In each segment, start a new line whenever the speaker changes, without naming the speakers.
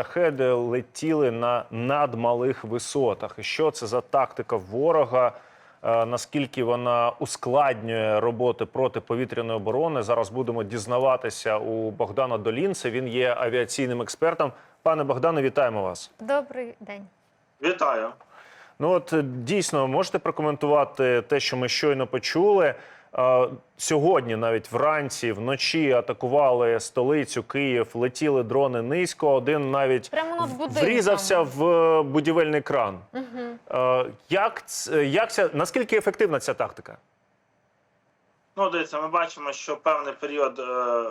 Шахеди летіли на надмалих висотах. І що це за тактика ворога? Е, Наскільки вона ускладнює роботи протиповітряної оборони? Зараз будемо дізнаватися у Богдана Долінце. Він є авіаційним експертом. Пане Богдане, вітаємо вас.
Добрий день.
Вітаю.
Ну от дійсно можете прокоментувати те, що ми щойно почули. Е, Сьогодні, навіть вранці, вночі атакували столицю Київ, летіли дрони низько. Один навіть врізався в е, будівельний кран.
Угу.
Е, Як, ц- як ця, наскільки ефективна ця тактика?
Ну, дивіться, ми бачимо, що певний період, е,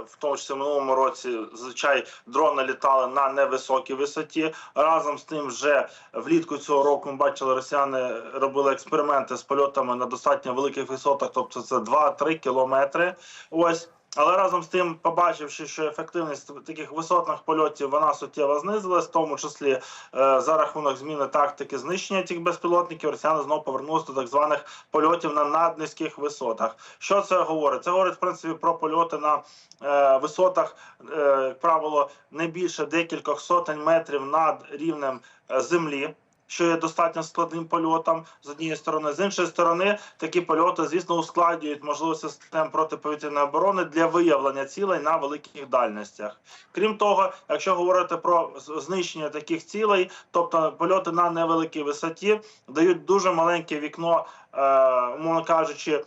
в тому числі в минулому році, зазвичай дрони літали на невисокій висоті. Разом з тим, вже влітку цього року ми бачили, росіяни робили експерименти з польотами на достатньо великих висотах, тобто це 2-3 кілометри. Ось. Але разом з тим, побачивши, що ефективність таких висотних польотів вона суттєво знизилась, в тому числі е, за рахунок зміни тактики знищення цих безпілотників, росіяни знову повернулися до так званих польотів на наднизьких висотах. Що це говорить? Це говорить в принципі про польоти на е, висотах, е, як правило, не більше декількох сотень метрів над рівнем е, землі. Що є достатньо складним польотом з однієї сторони, з іншої сторони, такі польоти, звісно, ускладнюють можливості систем протиповітряної оборони для виявлення цілей на великих дальностях. Крім того, якщо говорити про знищення таких цілей, тобто польоти на невеликій висоті дають дуже маленьке вікно, умовно кажучи, е,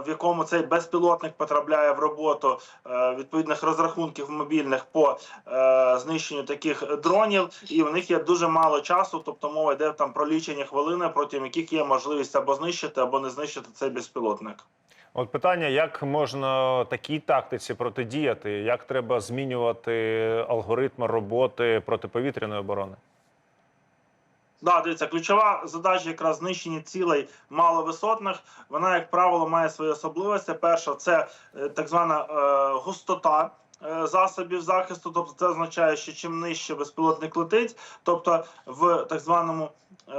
в якому цей безпілотник потрапляє в роботу е, відповідних розрахунків мобільних по е, знищенню таких дронів, і в них є дуже мало часу, тобто мова йде там про лічені хвилини, протягом яких є можливість або знищити, або не знищити цей безпілотник.
От питання: як можна такій тактиці протидіяти? Як треба змінювати алгоритми роботи протиповітряної оборони?
Да, дивіться, ключова задача якраз знищення цілей маловисотних. Вона, як правило, має свої особливості. Перша це е, так звана е, густота. е, Засобів захисту, тобто це означає, що чим нижче безпілотник летить, тобто в так званому е,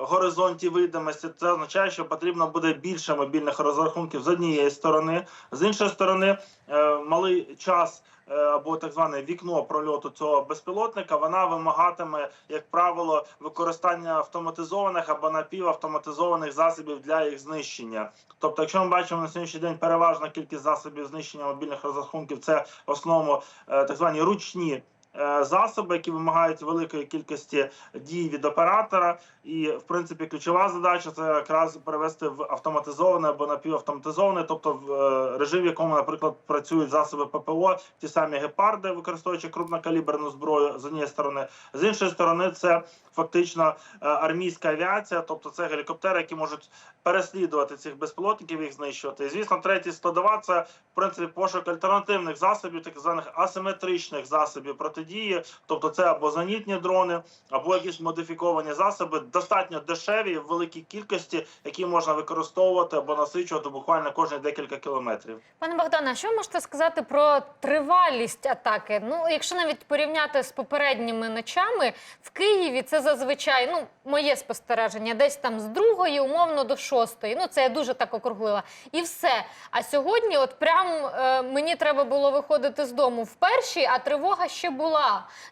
горизонті видимості, це означає, що потрібно буде більше мобільних розрахунків з однієї сторони, з іншої сторони, е, малий час або так зване вікно прольоту цього безпілотника, вона вимагатиме, як правило, використання автоматизованих або напівавтоматизованих засобів для їх знищення. Тобто, якщо ми бачимо на сьогоднішній день переважна кількість засобів знищення мобільних розрахунків, це в основному е, так звані ручні. Е, Засоби, які вимагають великої кількості дій від оператора, і в принципі ключова задача це якраз перевести в автоматизоване або напівавтоматизоване, тобто в е, режим, в якому, наприклад, працюють засоби ППО, ті самі гепарди, використовуючи крупнокаліберну зброю з однієї сторони, з іншої сторони, це фактично е, армійська авіація, тобто це гелікоптери, які можуть переслідувати цих безпілотників, їх знищувати. І звісно, третій складова це в принципі пошук альтернативних засобів, так званих асиметричних засобів протидії, тобто це або зенітні дрони, або якісь модифіковані засоби, достатньо дешеві в великій кількості, які можна використовувати або насичувати буквально кожні декілька кілометрів.
Пане Богдане, що ви можете сказати про тривалість атаки? Ну, якщо навіть порівняти з попередніми ночами в Києві, це зазвичай ну моє спостереження, десь там з другої, умовно до шостої. Ну це я дуже так округлила. І все. А сьогодні, от прям е, мені треба було виходити з дому в першій, а тривога ще була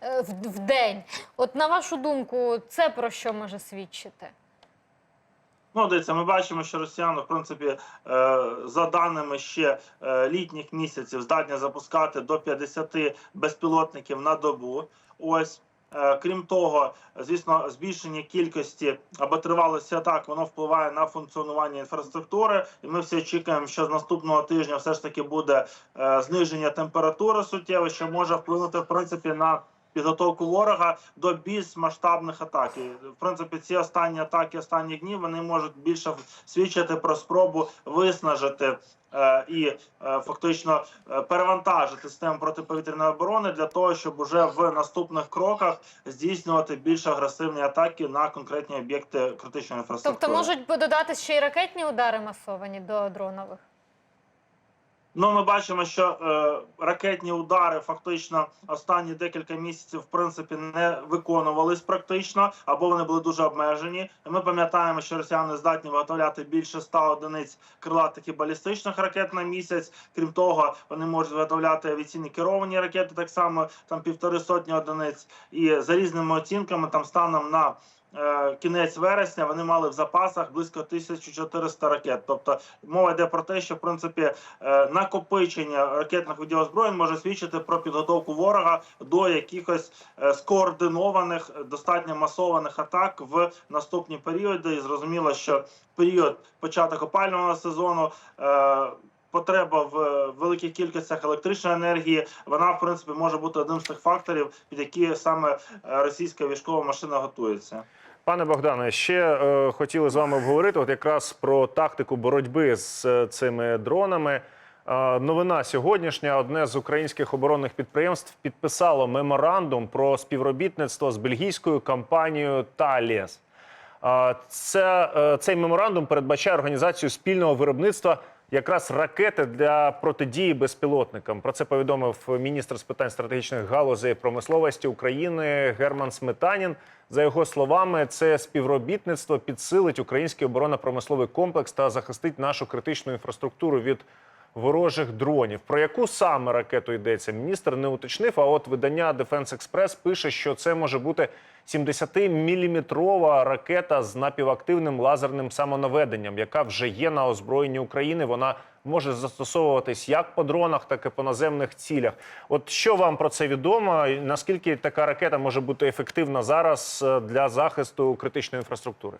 е, в, в день. От на вашу думку, це про що може свідчити?
Ну, дивіться, ми бачимо, що росіяни, в принципі, е, за даними ще е, літніх місяців, здатні запускати до 50 безпілотників на добу. Ось. Е, Крім того, звісно, збільшення кількості або тривалості атак воно впливає на функціонування інфраструктури, і ми всі очікуємо, що з наступного тижня все ж таки буде е, зниження температури суттєво, що може вплинути в принципі на підготовку ворога до більш масштабних атак. І, в принципі, ці останні атаки останніх днів вони можуть більше свідчити про спробу виснажити. е, І е, фактично е, перевантажити систему протиповітряної оборони для того, щоб уже в наступних кроках здійснювати більш агресивні атаки на конкретні об'єкти критичної інфраструктури.
Тобто можуть додати ще й ракетні удари масовані до дронових?
Ну, ми бачимо, що е, ракетні удари фактично останні декілька місяців в принципі не виконувались практично, або вони були дуже обмежені. Ми пам'ятаємо, що росіяни здатні виготовляти більше 100 одиниць крилатих і балістичних ракет на місяць. Крім того, вони можуть виготовляти авіаційні керовані ракети, так само там півтори сотні одиниць. І за різними оцінками, там станом на кінець вересня вони мали в запасах близько 1400 ракет. Тобто мова йде про те, що в принципі е, накопичення ракетних видів озброєнь може свідчити про підготовку ворога до якихось е, скоординованих, е, достатньо масованих атак в наступні періоди. І зрозуміло, що період початок опалювального сезону. Потреба в е, великих кількостях електричної енергії вона в принципі може бути одним з тих факторів, під які саме е, російська військова машина готується.
Пане Богдане, ще е, хотіли з вами обговорити от якраз про тактику боротьби з е, цими дронами. Е, новина сьогоднішня: одне з українських оборонних підприємств підписало меморандум про співробітництво з бельгійською компанією Thales. Е, Це, е, цей меморандум передбачає організацію спільного виробництва якраз ракети для протидії безпілотникам. Про це повідомив міністр з питань стратегічних галузей промисловості України Герман Сметанін. За його словами, це співробітництво підсилить український оборонно-промисловий комплекс та захистить нашу критичну інфраструктуру від ворожих дронів. Про яку саме ракету йдеться? Міністр не уточнив. А от видання Defense Express пише, що це може бути 70-міліметрова ракета з напівактивним лазерним самонаведенням, яка вже є на озброєнні України. Вона може застосовуватись як по дронах, так і по наземних цілях. От що вам про це відомо? Наскільки така ракета може бути ефективна зараз е, для захисту критичної інфраструктури?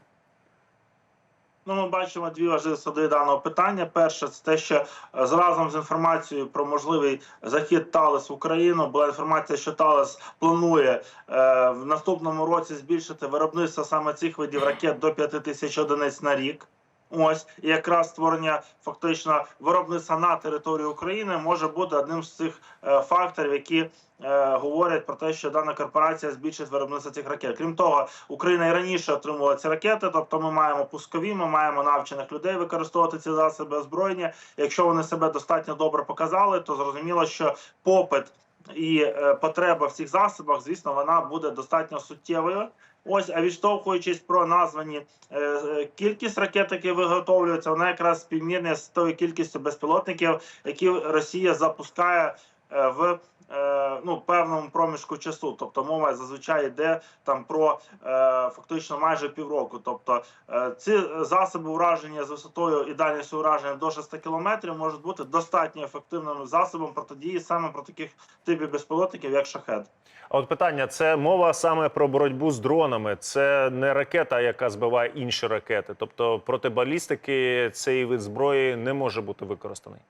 Ну, ми бачимо дві важливі сади даного питання. Перше, це те, що е, зразом з інформацією про можливий захід Талес в Україну була інформація, що Талес планує е, в наступному році збільшити виробництво саме цих видів ракет до 5 тисяч одиниць на рік. Ось і якраз створення фактично виробництва на території України може бути одним з цих е, факторів, які е, говорять про те, що дана корпорація збільшить виробництво цих ракет. Крім того, Україна і раніше отримувала ці ракети, тобто ми маємо пускові, ми маємо навчених людей використовувати ці засоби озброєння. Якщо вони себе достатньо добре показали, то зрозуміло, що попит і е, потреба в цих засобах, звісно, вона буде достатньо суттєвою. Ось, а відштовхуючись про названі е, е, кількість ракет, які виготовлюються, вона якраз співмірна з тою кількістю безпілотників, які Росія запускає е, в ну певному проміжку часу. Тобто мова зазвичай йде там про е, фактично майже півроку. Тобто е, ці засоби ураження з висотою і дальністю ураження до 6 кілометрів можуть бути достатньо ефективним засобом протидії саме про таких типів безпілотників, як шахет.
А от питання: це мова саме про боротьбу з дронами. Це не ракета, яка збиває інші ракети. Тобто проти балістики цей вид зброї не може бути використаний.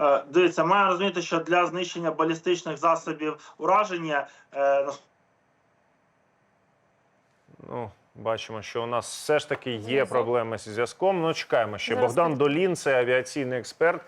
Е, Дивіться, маю розуміти, що для знищення балістичних засобів ураження е,
Ну, бачимо, що у нас все ж таки є проблеми зі зв'язком. Ну, чекаємо ще.
Зараз
Богдан Долін, це авіаційний експерт.